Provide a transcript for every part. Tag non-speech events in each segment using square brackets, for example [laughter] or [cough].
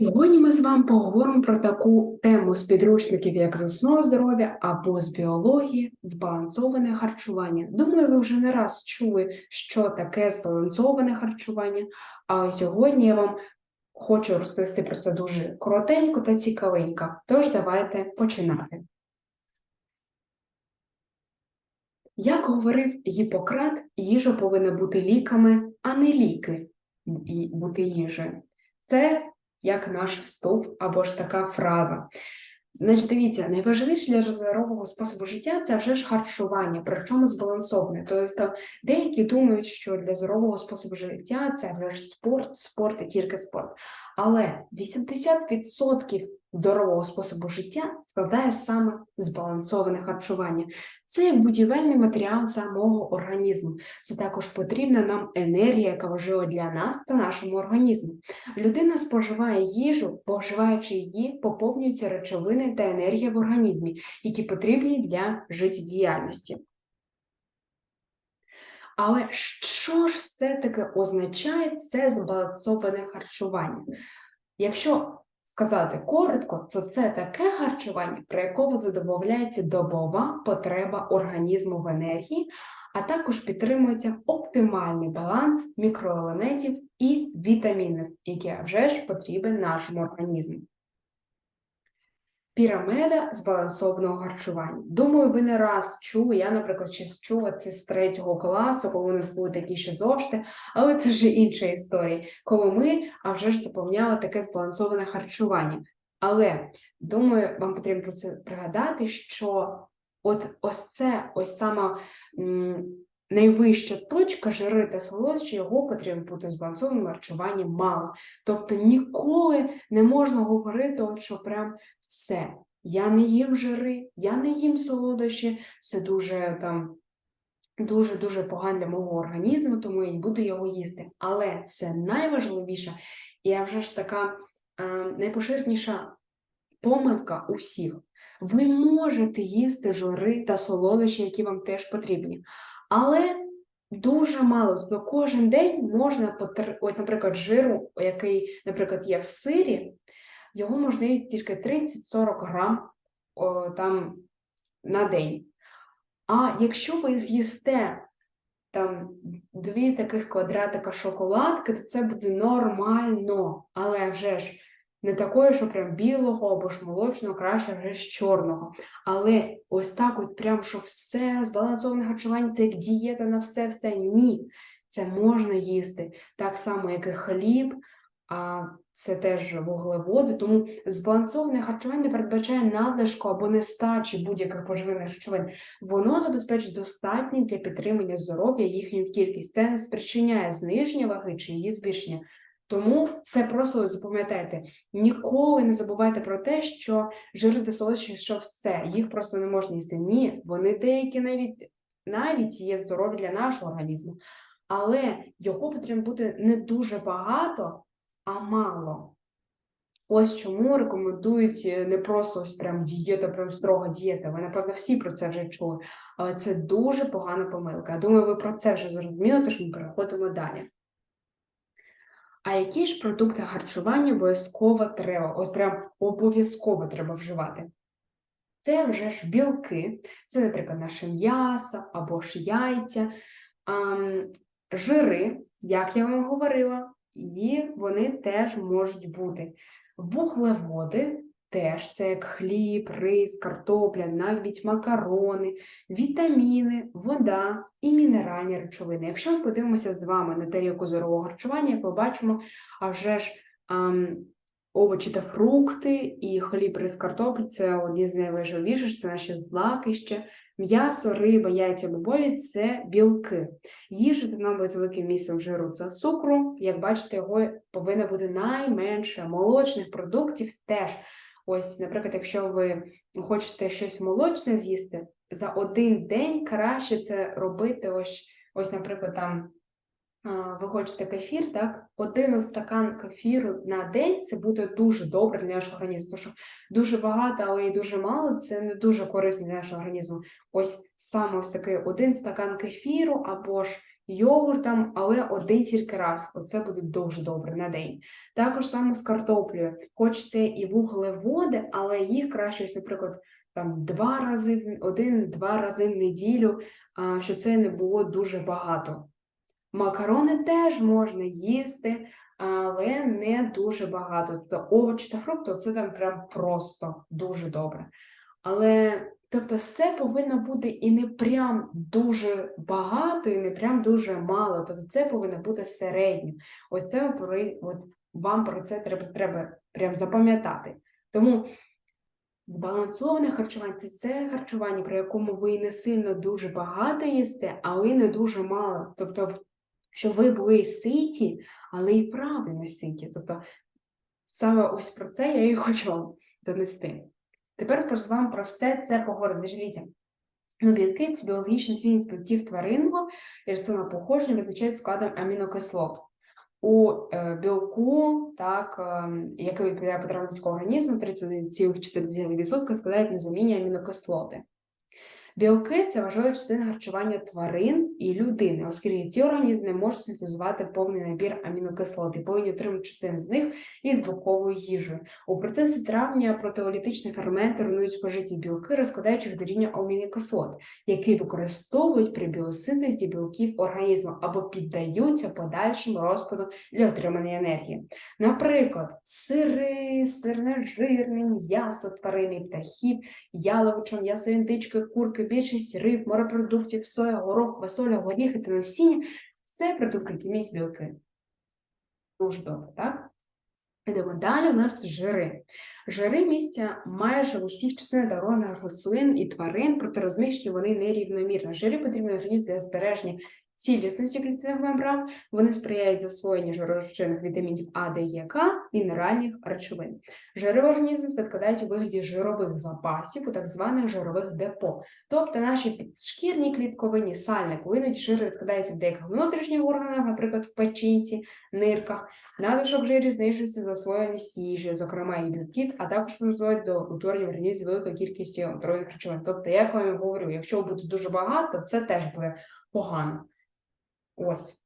Сьогодні ми з вами поговоримо про таку тему з підручників, як з основ здоров'я або з біології, збалансоване харчування. Думаю, ви вже не раз чули, що таке збалансоване харчування. А сьогодні я вам хочу розповісти про це дуже коротенько та цікавенько. Тож давайте починати. Як говорив Гіппократ, їжа повинна бути ліками, а не ліки бути їжею. Це як наш вступ або ж така фраза. Значить, дивіться, найважливіше для здорового способу життя це вже ж харчування, причому збалансоване. Тобто деякі думають, що для здорового способу життя це вже ж спорт, спорт і тільки спорт. Але 80% здорового способу життя складає саме збалансоване харчування. Це як будівельний матеріал самого організму. Це також потрібна нам енергія, яка важлива для нас та нашому організму. Людина споживає їжу, бо вживаючи її, поповнюються речовини та енергія в організмі, які потрібні для життєдіяльності. Але що ж все-таки означає це збалансоване харчування? Якщо сказати коротко, то це таке харчування, при якому задовольняється добова потреба організму в енергії, а також підтримується оптимальний баланс мікроелементів і вітамінів, які вже ж потрібен нашому організму. Пірамида збалансованого харчування. Думаю, ви не раз чули. Я, наприклад, ще чула це з третього класу, коли у нас були такі ще зошти, але це вже інша історія. Коли ми а вже ж заповняли таке збалансоване харчування. Але думаю, вам потрібно про це пригадати, що от ось це ось саме найвища точка жири та солодощі, його потрібно бути в збалансованому харчуванні мало. Тобто ніколи не можна говорити, от що прям все. Я не їм жири, я не їм солодощі, це дуже там. Дуже-дуже погано для мого організму, тому я не буду його їсти. Але це найважливіше, і вже ж така е, найпоширеніша помилка усіх. Ви можете їсти жири та солодощі, які вам теж потрібні. Але дуже мало. Тобто кожен день можна потр... от, наприклад, жиру, який, наприклад, є в сирі, його можна їсти тільки 30-40 грам о, там на день. А якщо ви з'їсте там дві таких квадратика шоколадки, то це буде нормально. Але вже ж не такої, що прям білого або ж молочного, краще вже з чорного. Але ось так, от прям, що все збалансоване харчування, це як дієта на все-все. Ні. Це можна їсти. Так само, як і хліб, а це теж вуглеводи. Тому збалансоване харчування не передбачає надлишку або нестачі будь-яких поживних речовин. Воно забезпечить достатньо для підтримання здоров'я їхню кількість. Це не спричиняє зниження ваги чи її збільшення. Тому це просто запам'ятайте, ніколи не забувайте про те, що жири та солодощі, що все, їх просто не можна їсти. Ні, вони деякі навіть навіть є здорові для нашого організму, але його потрібно бути не дуже багато, а мало. Ось чому рекомендують е, не просто ось прям дієта, прям строга дієта. Ви, напевно, всі про це вже чули, але це дуже погана помилка. Я думаю, ви про це вже зрозуміли, тож ми переходимо далі. А які ж продукти харчування обов'язково треба? От прям обов'язково треба вживати. Це вже ж білки, це, наприклад, наше м'ясо або ж яйця, жири, як я вам говорила, і вони теж можуть бути. Вуглеводи теж це як хліб, рис, картопля, навіть макарони, вітаміни, вода і мінеральні речовини. Якщо ми подивимося з вами на тарілку здорового харчування, побачимо а вже ж ам, овочі та фрукти, і хліб, рис, картопля це одні з найважливіших, це наші злаки ще. М'ясо, риба, яйця, бобові це білки. Їжа нам з великим місцем жиру це цукру. Як бачите, його повинно бути найменше. Молочних продуктів теж Ось, наприклад, якщо ви хочете щось молочне з'їсти, за один день краще це робити. Ось, ось, наприклад, там ви хочете кефір, так? Один стакан кефіру на день це буде дуже добре для нашого організму. Тому що дуже багато, але і дуже мало це не дуже корисно для нашого організму. Ось саме ось такий один стакан кефіру або ж йогуртом, але один тільки раз. Оце буде дуже добре на день. Також саме з картоплею. Хоч це і вуглеводи, але їх краще, ось, наприклад, там два рази, один-два рази в неділю, а, що це не було дуже багато. Макарони теж можна їсти, але не дуже багато. Тобто овочі та фрукти це там прям просто дуже добре. Але тобто все повинно бути і не прям дуже багато, і не прям дуже мало. Тобто це повинно бути середньо. Оце от вам про це треба, треба прям запам'ятати. Тому збалансоване харчування це це харчування, при якому ви не сильно дуже багато їсте, але й не дуже мало. Тобто, щоб ви були ситі, але і правильно ситі. Тобто, саме ось про це я і [laughs] хочу вам донести. Тепер з вами про все це поговоримо. Значить, Дивіться, ну, білки це біологічна цінність білків тваринного і рослинного походження визначають складом амінокислот. У е, білку, так, е, який відповідає потребам людського організму, 31,4% складають незамінні амінокислоти. Білки це важлива частина харчування тварин і людини, оскільки ці організми можуть синтезувати повний набір амінокислот і повинні отримати частину з них із білковою їжею. У процесі травлення протеолітичні ферменти руйнують спожиті білки, розкладаючи їх до рівня амінокислот, які використовують при біосинтезі білків організму або піддаються подальшому розпаду для отримання енергії. Наприклад, сири, сирне жирне, м'ясо тварини, птахів, яловича, м'ясо індички, курки, більшість риб, морепродуктів, соя, горох, квасоля, горіхи та насіння – це продукти, які місць білки. Дуже добре, так? Йдемо далі, у нас жири. Жири місця майже в усіх частинах дорогних рослин і тварин, проте розміщені вони нерівномірно. Жири потрібні організм для збереження цілісності клітинних мембран, вони сприяють засвоєнню жиророзчинних вітамінів А, Д, Е, К, мінеральних речовин. Жири в організм відкладають у вигляді жирових запасів у так званих жирових депо. Тобто наші підшкірні клітковині сальник, іноді жири відкладаються в деяких внутрішніх органах, наприклад, в печінці, нирках. Надлишок жирів знижується засвоєність їжі, зокрема і білків, а також призводить до утворення в організмі великої кількості отруйних речовин. Тобто, як я вам говорю, якщо буде дуже багато, це теж буде погано. Ось.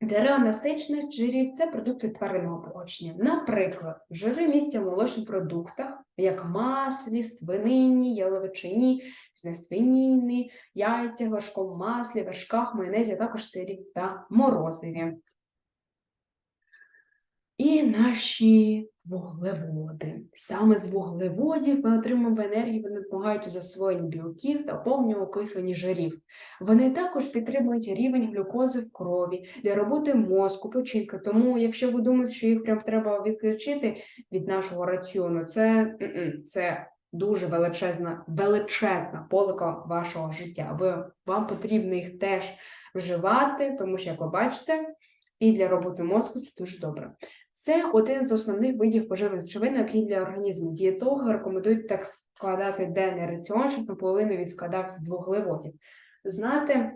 Дерева насичених жирів це продукти тваринного походження. Наприклад, жири містять в молочних продуктах, як маслі, свинині, яловичині, свиніні, яйця, вершковому маслі, вершках, майонезі, а також сирі та морозиві. І наші вуглеводи. Саме з вуглеводів ми отримуємо енергію, вони допомагають у засвоєнні білків та повному окисленні жирів. Вони також підтримують рівень глюкози в крові для роботи мозку, печінки. Тому, якщо ви думаєте, що їх прям треба відключити від нашого раціону, це, це дуже величезна, величезна полика вашого життя. Ви, вам потрібно їх теж вживати, тому що, як ви бачите, і для роботи мозку це дуже добре. Це один з основних видів поживних речовин, необхідних для організму. Дієтологи рекомендують так складати денний раціон, щоб наполовину він складався з вуглеводів. Знати,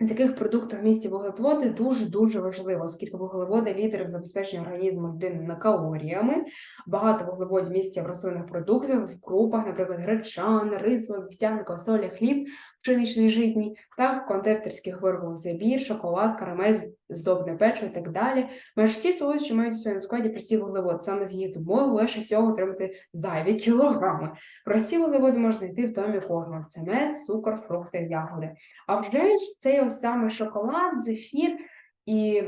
в яких продуктах в місті вуглеводи дуже-дуже важливо, оскільки вуглеводи – лідери в забезпеченні організму людини калоріями. Багато вуглеводів містять в рослинних продуктах, в крупах, наприклад, гречан, рис, вівсянка, соля, хліб, пшеничний житній, та в кондитерських виробах забір, шоколад, карамель, здобне печиво і так далі. Майже всі солодощі мають в своєму складі прості вуглеводи. Саме з їх допомогою легше всього отримати зайві кілограми. Прості вуглеводи можна знайти в домі кожного. Це мед, цукор, фрукти, ягоди. А вже ж цей ось саме шоколад, зефір і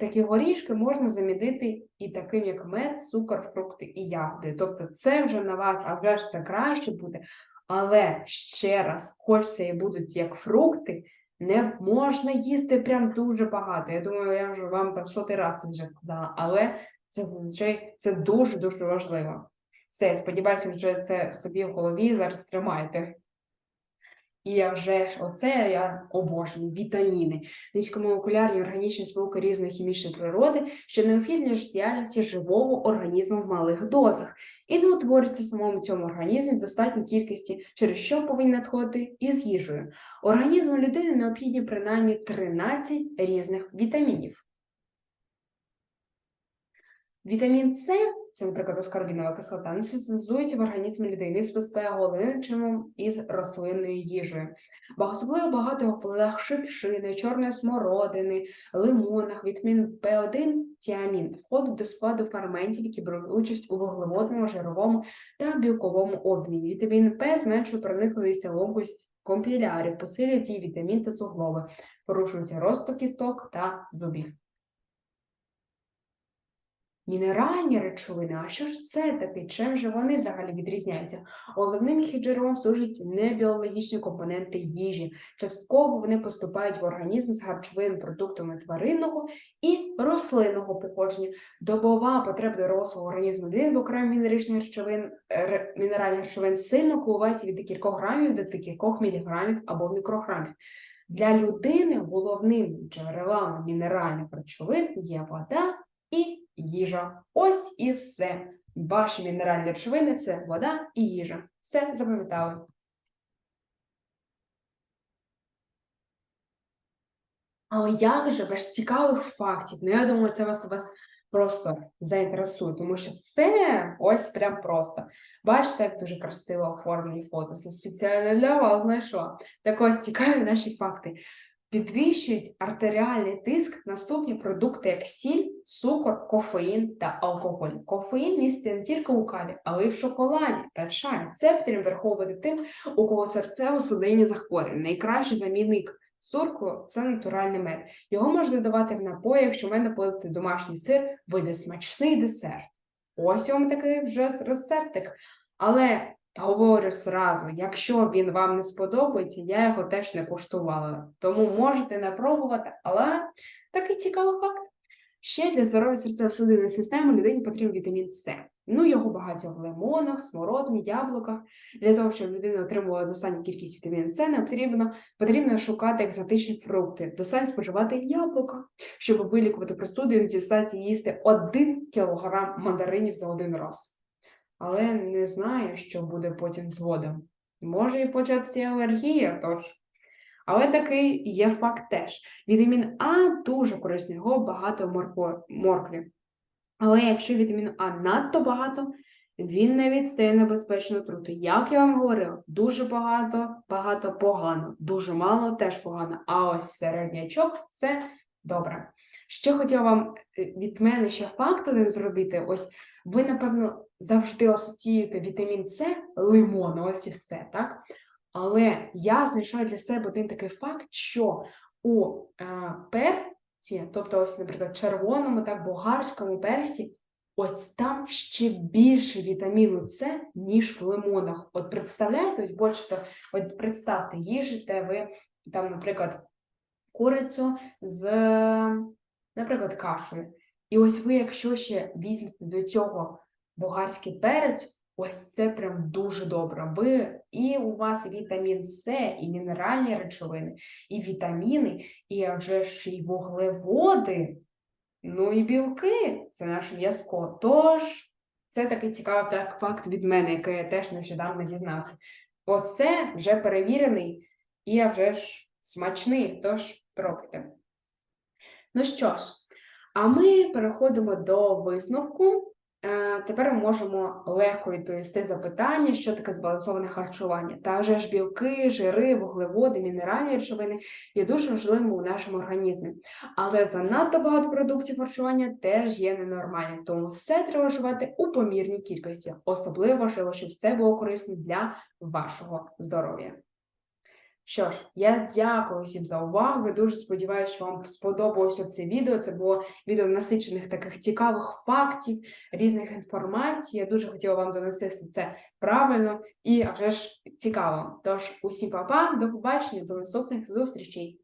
такі горішки можна замінити і таким, як мед, цукор, фрукти і ягоди. Тобто це вже на вас, а вже ж це краще буде. Але ще раз, хоч це і будуть як фрукти, не можна їсти прям дуже багато. Я думаю, я вже вам там сотий раз це вже сказала, але це це дуже-дуже важливо. Все, сподіваюся, вже це собі в голові зараз тримаєте. І а вже оце я обожнюю вітаміни, низькомолекулярні органічні сполуки різної хімічної природи, що необхідні для життєдіяльності живого організму в малих дозах, і не утворюються в самому цьому організмі в достатній кількості, через що повинні надходити із їжею. Організму людини необхідні принаймні 13 різних вітамінів. Вітамін С це, наприклад, аскорбінова кислота, не синтезується в організмі людини з головним чином із рослинною їжею. Особливо багато в плодах шипшини, чорної смородини, лимонах, вітамін В1, тіамін входить до складу ферментів, які беруть участь у вуглеводному, жировому та білковому обміні. Вітамін П зменшує проникливість та ломкость компілярів, посилює дії вітамін та суглоби, порушується розток кісток та зубів. Мінеральні речовини, а що ж це таке? Чим же вони взагалі відрізняються? Головним їх джерелом служать небіологічні компоненти їжі. Частково вони поступають в організм з харчовими продуктами тваринного і рослинного походження. Добова потреба дорослого організму людини в окремих мінеральних речовин, мінеральних речовин сильно коливається від декількох грамів до декількох міліграмів або мікрограмів. Для людини головним джерелом мінеральних речовин є вода і їжа. Ось і все. Ваші мінеральні речовини це вода і їжа. Все запам'ятали. Але як же без цікавих фактів? Ну, я думаю, це вас вас просто заінтересує, тому що це ось прям просто. Бачите, як дуже красиво оформлені фото. Це спеціально для вас знайшла. Так ось цікаві наші факти підвищують артеріальний тиск наступні продукти, як сіль, цукор, кофеїн та алкоголь. Кофеїн міститься не тільки у каві, але й в шоколаді та чаї. Це потрібно враховувати тим, у кого серцево-судинні захворювання. Найкращий замінник цукру це натуральний мед. Його можна додавати в напої, якщо в мене полити домашній сир, вийде смачний десерт. Ось вам такий вже рецептик. Але Говорю сразу, якщо він вам не сподобається, я його теж не куштувала. Тому можете не пробувати, але такий цікавий факт. Ще для здоров'я серцево-судинної системи людині потрібен вітамін С. Ну, його багато в лимонах, смородні, яблуках. Для того, щоб людина отримувала достатню кількість вітаміну С, потрібно потрібно шукати екзотичні фрукти, достатньо споживати яблука, щоб вилікувати простуду, і достатньо їсти 1 кг мандаринів за один раз але не знаю, що буде потім з водом. Може і початися алергія, тож. Але такий є факт теж. Вітамін А дуже корисний, його багато в моркві. Але якщо вітаміну А надто багато, він навіть стає небезпечно трути. Як я вам говорила, дуже багато, багато погано, дуже мало теж погано. А ось середнячок це добре. Ще хотіла вам е, від мене ще факт один зробити. Ось ви, напевно, завжди асоціюєте вітамін С лимон, ось і все, так? Але я знайшла для себе один такий факт, що у е, перці, тобто, ось, наприклад, червоному, так, болгарському персі, ось там ще більше вітаміну С, ніж в лимонах. От представляєте, ось бачите, от представте, їжите ви там, наприклад, курицю з, наприклад, кашею. І ось ви, якщо ще візьмете до цього болгарський перець, ось це прям дуже добре. Ви і у вас вітамін С, і мінеральні речовини, і вітаміни, і вже ж і вуглеводи, ну і білки це наше м'язко. Тож це такий цікавий так, факт від мене, який я теж нещодавно дізнався. Ось це вже перевірений і вже ж смачний, тож пробуйте. Ну що ж. А ми переходимо до висновку. Е, тепер ми можемо легко відповісти запитання, що таке збалансоване харчування. Та вже ж білки, жири, вуглеводи, мінеральні речовини є дуже важливими у нашому організмі. Але занадто багато продуктів харчування теж є ненормальним, тому все треба вживати у помірній кількості. Особливо важливо, щоб це було корисно для вашого здоров'я. Що ж, я дякую всім за увагу. Дуже сподіваюся, що вам сподобалося це відео. Це було відео насичених таких цікавих фактів, різних інформацій. Я дуже хотіла вам донести це правильно і вже ж цікаво. Тож, усім па-па, до побачення, до наступних зустрічей.